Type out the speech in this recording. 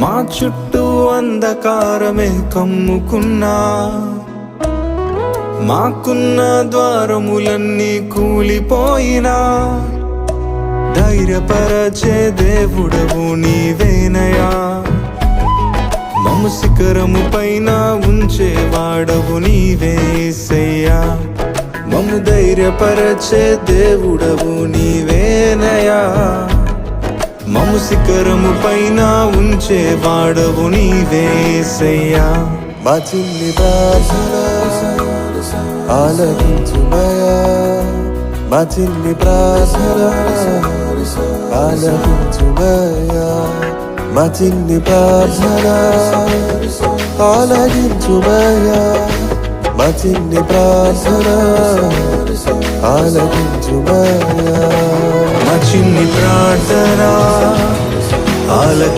మా చుట్టూ అంధకారమే కమ్ముకున్నా. మాకున్న ద్వారములన్నీ కూలిపోయినా. ధైర్యపరచే దేవుడవు నీవేనయా. మము శిఖరము పైన ఉంచేవాడవు నీవేసయ్యా. మము ధైర్యపరచే దేవుడవు నీవే మము శిఖరము పైన ఉంచేవాడవు నీవేసయ్యా మా చిన్ని ప్రార్థన ఆలకించుమయా మా చిన్ని ప్రార్థన ఆలకించుమయా మా చిన్ని ప్రార్థన ఆలకించుమయా మా చిన్ని ప్రార్థన ఆలకించుమయా మా చిన్ని ప్రార్థన